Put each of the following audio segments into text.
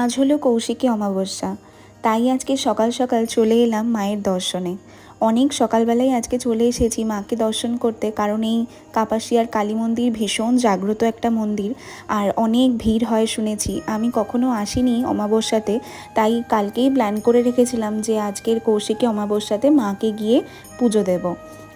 আজ হলো কৌশিকী অমাবস্যা। তাই আজকে সকাল সকাল চলে এলাম মায়ের দর্শনে। অনেক সকালবেলায় আজকে চলে এসেছি মাকে দর্শন করতে কারণ এই কাপাসিয়ার কালী মন্দির ভীষণ জাগ্রত একটা মন্দির আর অনেক ভিড় হয় শুনেছি। আমি কখনো আসিনি অমাবস্যাতে, তাই কালকেই প্ল্যান করে রেখেছিলাম যে আজকের কৌশিকী অমাবস্যাতে মাকে গিয়ে পুজো দেব।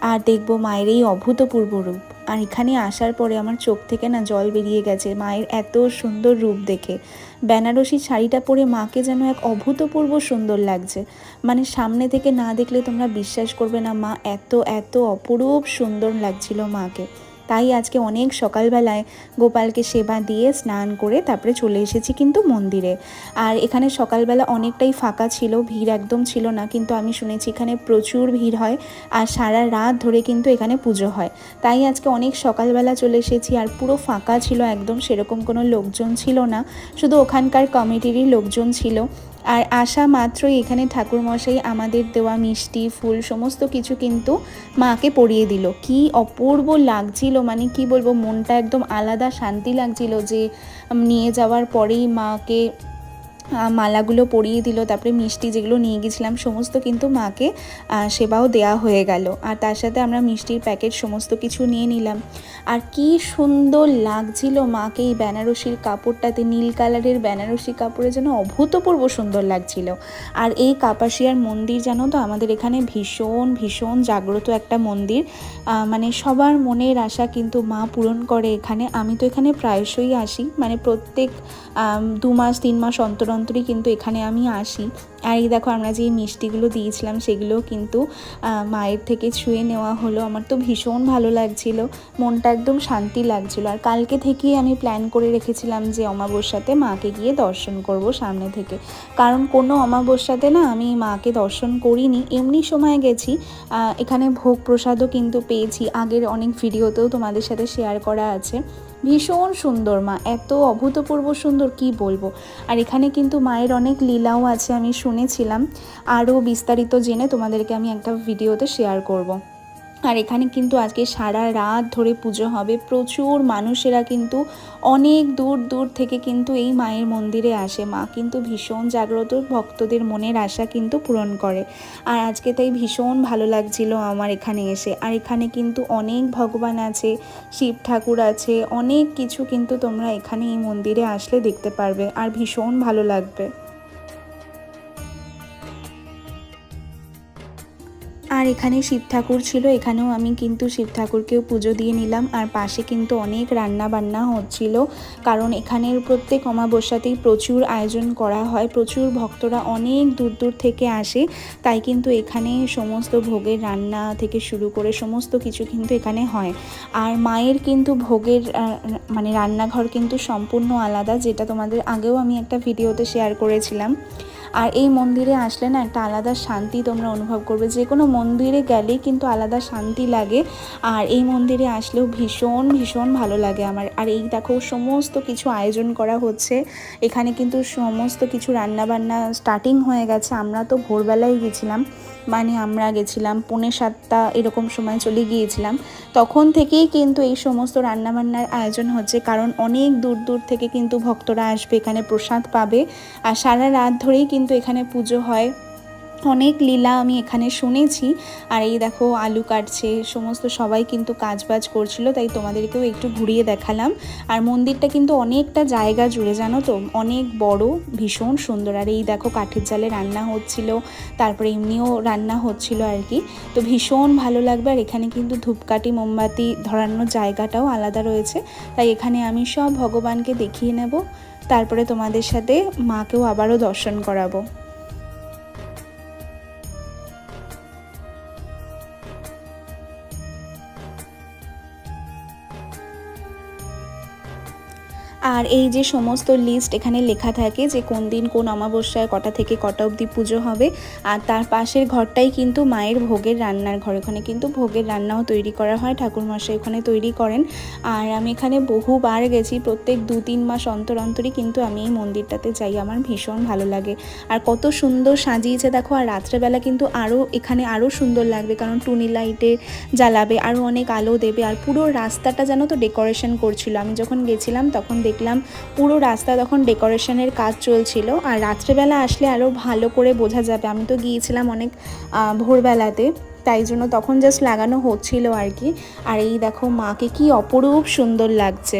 আর দেখব মায়ের এই অভূতপূর্ব রূপ। আর এখানে আসার পরে আমার চোখ থেকে না জল বেরিয়ে গেছে। মায়ের এত সুন্দর রূপ দেখে। বেনারসি শাড়িটা পরে মাকে যেন এক অভূতপূর্ব সুন্দর লাগছে। মানে সামনে থেকে না দেখলে তোমরা বিশ্বাস করবে না, মা এত এত অপরূপ সুন্দর লাগছিল মাকে। তাই আজকে অনেক সকালবেলায় গোপালকে সেবা দিয়ে স্নান করে তারপরে চলে এসেছি কিন্তু মন্দিরে। আর এখানে সকালবেলা অনেকটাই ফাঁকা ছিল, ভিড় একদম ছিল না, কিন্তু আমি শুনেছি এখানে প্রচুর ভিড় হয় আর সারা রাত ধরে কিন্তু এখানে পুজো হয়। তাই আজকে অনেক সকালবেলা চলে এসেছি আর পুরো ফাঁকা ছিল, একদম সেরকম কোনো লোকজন ছিল না। শুধু ওখানকার কমিটিরই লোকজন ছিল। আর আসা মাত্রই এখানে ঠাকুরমশাই আমাদের দেওয়া মিষ্টি, ফুল, সমস্ত কিছু কিন্তু মাকে পরিয়ে দিল। কি অপূর্ব লাগছিল মানে কি বলব, মনটা একদম আলাদা শান্তি লাগছিল যে নিয়ে যাওয়ার পরেই মাকে মালাগুলো পরিয়ে দিল, তারপরে মিষ্টি যেগুলো নিয়ে গেছিলাম, সমস্ত কিন্তু মাকে সেবাও দেওয়া হয়ে গেল। আর তার সাথে আমরা মিষ্টির প্যাকেট সমস্ত কিছু নিয়ে নিলাম। আর কি সুন্দর লাগছিল মাকে এই বেনারসির কাপড়টাতে, নীল কালারের বেনারসি কাপড়ে যেন অভূতপূর্ব সুন্দর লাগছিল। আর এই কাপাসিয়ার মন্দির জানো তো, আমাদের এখানে ভীষণ ভীষণ জাগ্রত একটা মন্দির। মানে সবার মনের আশা কিন্তু মা পূরণ করে এখানে। আমি তো এখানে প্রায়শই আসি মানে প্রত্যেক দু মাস, তিন মাস অন্তর অন্তরই কিন্তু এখানে আমি আসি। আর এই দেখো আমরা যে মিষ্টিগুলো দিয়েছিলাম সেগুলো কিন্তু মায়ের থেকে ছুঁয়ে নেওয়া হলো। আমার তো ভীষণ ভালো লাগছিল। মনটা একদম শান্তি লাগছিল। আর কালকে থেকেই আমি প্ল্যান করে রেখেছিলাম যে অমাবস্যাতে মাকে গিয়ে দর্শন করব সামনে থেকে। কারণ কোনো অমাবস্যাতে না আমি মাকে দর্শন করিনি। এমনি সময় গেছি। এখানে ভোগ প্রসাদও কিন্তু পেয়েছি। আগের অনেক ভিডিওতেও তোমাদের সাথে শেয়ার করা আছে। ভীষণ সুন্দর মা, এত অভূতপূর্ব সুন্দর, কি বলব আর এখানে কিন্তু মায়ের অনেক লীলাও আছে, আমি শুনেছিলাম আরও বিস্তারিত জেনে তোমাদেরকে আমি একটা ভিডিওতে শেয়ার করব। আর এখানে কিন্তু আজকে সারা রাত ধরে পুজো হবে। প্রচুর মানুষেরা কিন্তু অনেক দূর দূর থেকে কিন্তু এই মায়ের মন্দিরে আসে। মা কিন্তু ভীষণ জাগ্রত, ভক্তদের মনের আশা কিন্তু পূরণ করে। আর আজকে তাই ভীষণ ভালো লাগছিল আমার এখানে এসে। আর এখানে কিন্তু অনেক ভগবান আছে, শিব ঠাকুর আছে, অনেক কিছু কিন্তু তোমরা এখানে এই মন্দিরে আসলে দেখতে পারবে। আর ভীষণ ভালো লাগবে। আর এখানে শিব ঠাকুর ছিল, এখানেও আমি কিন্তু শিব ঠাকুরকেও পুজো দিয়ে নিলাম। আর পাশে কিন্তু অনেক রান্না বান্না হচ্ছিল, কারণ এখানের প্রত্যেক অমাবস্যাতেই প্রচুর আয়োজন করা হয়। প্রচুর ভক্তরা অনেক দূর দূর থেকে আসে, তাই কিন্তু এখানে সমস্ত ভোগের রান্না থেকে শুরু করে সমস্ত কিছু কিন্তু এখানে হয়। আর মায়ের কিন্তু ভোগের মানে রান্নাঘর কিন্তু সম্পূর্ণ আলাদা, যেটা তোমাদের আগেও আমি একটা ভিডিওতে শেয়ার করেছিলাম। আর এই মন্দিরে আসলে না একটা আলাদা শান্তি তোমরা অনুভব করবে। যে কোনো মন্দিরে গেলেই কিন্তু আলাদা শান্তি লাগে। আর এই মন্দিরে আসলেও ভীষণ ভীষণ ভালো লাগে আমার। আর এই দেখো সমস্ত কিছু আয়োজন করা হচ্ছে। এখানে কিন্তু সমস্ত কিছু রান্নাবান্না স্টার্টিং হয়ে গেছে। আমরা তো ভোরবেলায় গেছিলাম। মানে আমরা গেছিলাম, পৌনে সাতটা এরকম সময় চলে গিয়েছিলাম। তখন থেকেই কিন্তু এই সমস্ত রান্নাবান্নার আয়োজন হচ্ছে। কারণ অনেক দূর দূর থেকে কিন্তু ভক্তরা আসবে, এখানে প্রসাদ পাবে। আর সারা রাত ধরেই কিন্তু এখানে পুজো হয়। অনেক লীলা আমি এখানে শুনেছি। আর এই দেখো আলু কাটছে, সমস্ত সবাই কিন্তু কাজবাজ করছিল, তাই তোমাদেরকেও একটু ঘুরিয়ে দেখালাম। আর মন্দিরটা কিন্তু অনেকটা জায়গা জুড়ে, জানো তো? অনেক বড়, ভীষণ সুন্দর। আর এই দেখো কাঠের জালে রান্না হচ্ছিল, তারপরে এমনিও রান্না হচ্ছিল আর কি। তো ভীষণ ভালো লাগবে। আর এখানে কিন্তু ধূপকাঠি, মোমবাতি ধরানোর জায়গাটাও আলাদা রয়েছে। তাই এখানে আমি সব ভগবানকে দেখিয়ে নেব। তারপরে তোমাদের সাথে মাকেও আবারও দর্শন করাবো। আর এই যে সমস্ত লিস্ট এখানে লেখা থাকে যে কোন দিন কোন অমাবস্যায় কটা থেকে কটা অবধি পুজো হবে, আর তার পাশের ঘরটাই কিন্তু মায়ের ভোগের রান্নার ঘর। ওখানে কিন্তু ভোগের রান্নাও তৈরি করা হয়, ঠাকুরমশাই ওখানে তৈরি করেন। আর আমি এখানে বহুবার গেছি, প্রত্যেক দু তিন মাস অন্তর অন্তরই কিন্তু আমি এই মন্দিরটাতে যাই, আমার ভীষণ ভালো লাগে। আর কত সুন্দর সাজিয়েছে দেখো, আর রাত্রেবেলা কিন্তু আরও এখানে আরও সুন্দর লাগবে, কারণ টুনি লাইটে জ্বালাবে আরও অনেক আলো দেবে, আর পুরো রাস্তাটা যেন তো ডেকোরেশন করছিল। আমি যখন গেছিলাম তখন দেখলাম পুরো রাস্তা তখন ডেকোরেশনের কাজ চলছিল আর রাত্রেবেলা আসলে আরও ভালো করে বোঝা যাবে। আমি তো গিয়েছিলাম অনেক ভোরবেলাতে, তাই জন্য তখন জাস্ট লাগানো হচ্ছিল আর কি। আর এই দেখো মাকে কি অপরূপ সুন্দর লাগছে।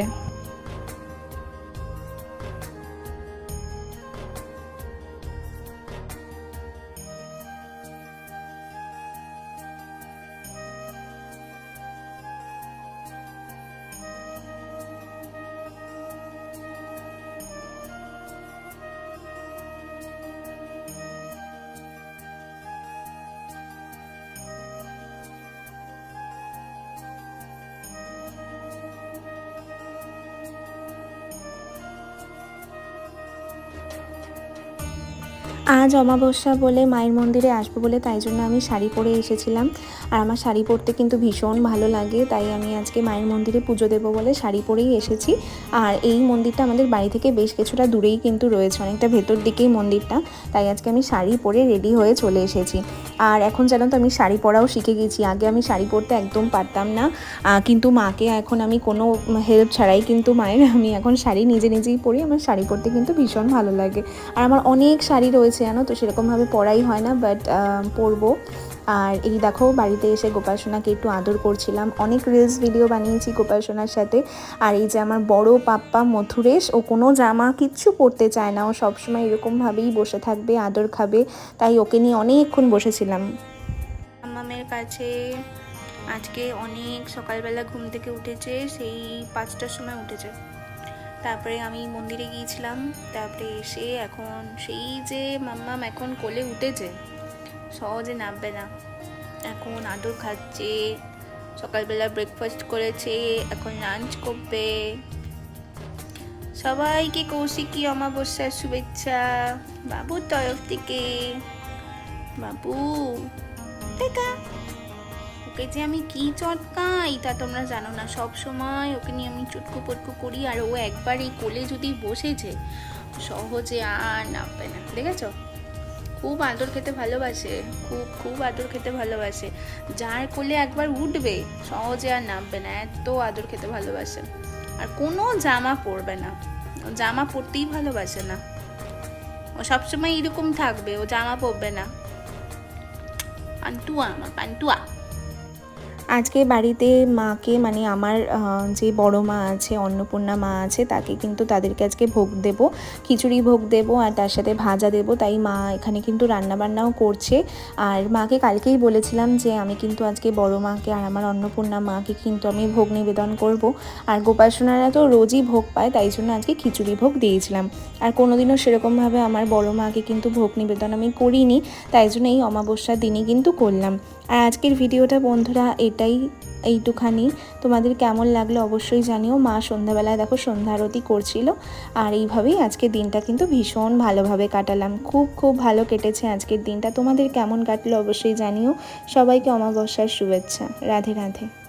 আজ অমাবস্যা বলে মায়ের মন্দিরে আসব বলে তাই জন্য আমি শাড়ি পরে এসেছিলাম। আর আমার শাড়ি পরতে কিন্তু ভীষণ ভালো লাগে, তাই আমি আজকে মায়ের মন্দিরে পুজো দেবো বলে শাড়ি পরেই এসেছি। আর এই মন্দিরটা আমাদের বাড়ি থেকে বেশ কিছুটা দূরেই কিন্তু রয়েছে, অনেকটা ভেতর দিকেই মন্দিরটা, তাই আজকে আমি শাড়ি পরে রেডি হয়ে চলে এসেছি। আর এখন জানো তো আমি শাড়ি পরাও শিখে গেছি, আগে আমি শাড়ি পরতে একদম পারতাম না কিন্তু মাকে এখন আমি কোনো হেল্প ছাড়াই কিন্তু মায়ের, আমি এখন শাড়ি নিজে নিজেই পরি, আমার শাড়ি পরতে কিন্তু ভীষণ ভালো লাগে। আর আমার অনেক শাড়ি রয়েছে জানো? তো সেরকমভাবে পরাই হয় না বাট পরবো আর এই দেখো, বাড়িতে এসে গোপাল সোনাকে একটু আদর করছিলাম। অনেক রিলস ভিডিও বানিয়েছি গোপাল সোনার সাথে। আর এই যে আমার বড় পাপ্পা মথুরেশ, ও কোনো জামা কিচ্ছু পরতে চায় না। ও সবসময় এরকমভাবেই বসে থাকবে, আদর খাবে। তাই ওকে নিয়ে অনেকক্ষণ বসেছিলাম। মামের কাছে আজকে অনেক সকালবেলা ঘুম থেকে উঠেছে, সেই পাঁচটার সময় উঠেছে। তারপরে আমি মন্দিরে গিয়েছিলাম, তারপরে এসে এখন সেই যে মাম্মাম এখন কোলে উঠেছে, সহজে নামবে না। এখন আদর খাচ্ছে, সকালবেলা ব্রেকফাস্ট করেছে, এখন লাঞ্চ করবে। সবাইকে কৌশিকী অমাবস্যার শুভেচ্ছা। বাবুর তরফ থেকে। বাবু, টাটা। ওকে যে আমি কি চটকাই তা তোমরা জানো না। সব সময় ওকে নিয়ে আমি চুটকু পটকু করি আর ও একবার এই কোলে যদি বসেছে, সহজে আর নামবে না। দেখেছ? খুব আদর খেতে ভালোবাসে, খুব খুব আদর খেতে ভালোবাসে। যার কোলে একবার উঠবে, সহজে আর নামবে না। এত আদর খেতে ভালোবাসে। আর কোনো জামা পরবে না। জামা পরতেই ভালোবাসে না। ও সবসময় এরকম থাকবে, ও জামা পরবে না। পান্টুয়া, আমার পান্টুয়া। আজকে বাড়িতে মাকে মানে আমার যে বড় মা আছে, অন্নপূর্ণা মা আছে, তাকে কিন্তু তাদেরকে আজকে ভোগ দেব। খিচুড়ি ভোগ দেব আর তার সাথে ভাজা দেব। তাই মা এখানে কিন্তু রান্নাবান্নাও করছে। আর মাকে কালকেই বলেছিলাম যে, আমি কিন্তু আজকে বড় মাকে আর আমার অন্নপূর্ণা মাকে কিন্তু আমি ভোগ নিবেদন করব। আর গোপাসনারা তো রোজই ভোগ পায়, তাই জন্য আজকে খিচুড়ি ভোগ দিয়েছিলাম। আর কোনোদিনও সেরকমভাবে আমার বড় মাকে কিন্তু ভোগ নিবেদন আমি করিনি, তাই জন্য এই অমাবস্যার দিনই কিন্তু করলাম। আর আজকের ভিডিওটা বন্ধুরা এটাই, এইটুখানি। তোমাদের কেমন লাগল অবশ্যই জানিও। মা সন্ধ্যাবেলায় দেখো সন্ধ্যা আরতি করছিল আর এইভাবেই আজকের দিনটা কিন্তু ভীষণ ভালোভাবে কাটালাম। খুব খুব ভালো কেটেছে আজকের দিনটা। তোমাদের কেমন কাটলো অবশ্যই জানিও। সবাইকে অমাবস্যার শুভেচ্ছা। রাধে রাধে।